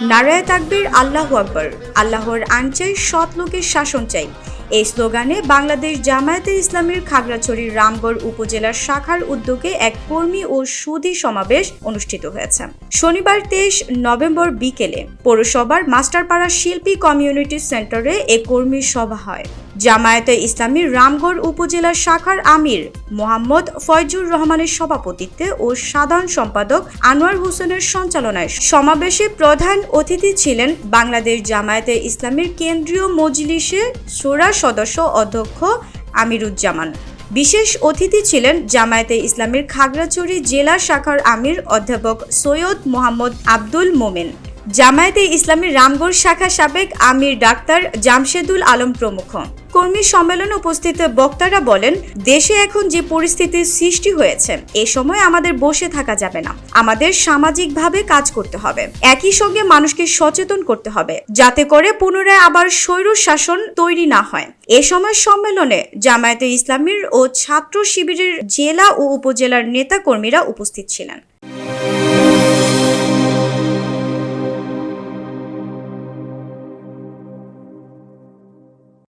নারায় তাকবির, আল্লাহ আকবর। আল্লাহর আইন চাই, সৎ লোকের শাসন চাই। এই স্লোগানে বাংলাদেশ জামায়াতে ইসলামের খাগড়াছড়ির রামগড় উপজেলার শাখার উদ্যোগে এক কর্মী ও সুধী সমাবেশ অনুষ্ঠিত হয়েছে। শনিবার তেইশ নভেম্বর বিকেলে পৌরসভার মাস্টারপাড়া শিল্পী কমিউনিটি সেন্টারে এ কর্মী সভা হয়। জামায়াতে ইসলামীর রামগড় উপজেলার শাখার আমির মোহাম্মদ ফয়জুর রহমানের সভাপতিত্বে ও সাধারণ সম্পাদক আনোয়ার হোসেনের সঞ্চালনায় সমাবেশে প্রধান অতিথি ছিলেন বাংলাদেশ জামায়াতে ইসলামীর কেন্দ্রীয় মজলিসে সোরা সদস্য অধ্যক্ষ আমিরুজ্জামান। বিশেষ অতিথি ছিলেন জামায়াতে ইসলামের খাগড়াছড়ি জেলা শাখার আমির অধ্যাপক সৈয়দ মোহাম্মদ আব্দুল মোমেন। জামায়াতে ইসলামীর রামগড় শাখা সাবেক আমির ডাক্তার জামশেদুল আলম প্রমুখ। কর্মী সম্মেলনে উপস্থিত বক্তারা বলেন, দেশে এখন যে পরিস্থিতির সৃষ্টি হয়েছে, এ সময় আমাদের বসে থাকা যাবে না। আমাদের সামাজিকভাবে কাজ করতে হবে। একই সঙ্গে মানুষকে সচেতন করতে হবে, যাতে করে পুনরায় আবার স্বৈর শাসন তৈরি না হয়। এ সময় সম্মেলনে জামায়াতে ইসলামীর ও ছাত্র শিবিরের জেলা ও উপজেলার নেতাকর্মীরা উপস্থিত ছিলেন।